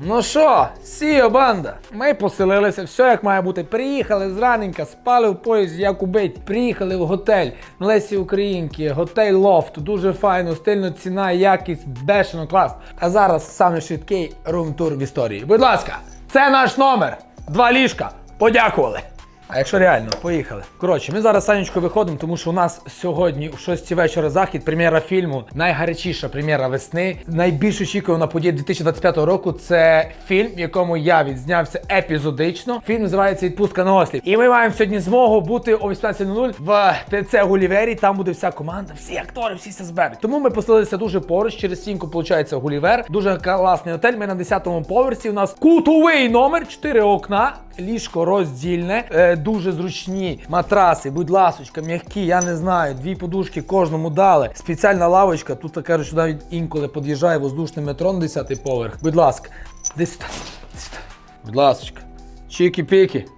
Ну що, сіо банда, ми поселилися, все як має бути. Приїхали зраненька, спали в поїзді, як убить. Приїхали в готель на Лесі Українки, готель Лофт. Дуже файно, стильно, ціна, якість, бешено, клас. А зараз саме швидкий рум-тур в історії. Будь ласка, це наш номер. Два ліжка. Подякували. А якщо реально, поїхали. Коротше, ми зараз Санечко виходимо, тому що у нас сьогодні о 6 вечора захід, прем'єра фільму, найгарячіша прем'єра весни. Найбільш очікувана подія 2025 року. Це фільм, в якому я відзнявся епізодично. Фільм називається Відпустка на ослів. І ми маємо сьогодні змогу бути о 18.00 в ТЦ Гулівері. Там буде вся команда, всі актори, всі се зберуть. Тому ми поселилися дуже поруч. Через стінку виходить Гулівер. Дуже класний готель. Ми на 10-му поверсі. У нас кутовий номер, 4 окна. Ліжко роздільне, е, дуже зручні матраси, будь ласочка, м'які, я не знаю, дві подушки кожному дали. Спеціальна лавочка. Тут кажуть, що навіть інколи під'їжджає воздушне метро на 10-й поверх. Будь ласка, десь. Будь ласочка. Чікі-пікі.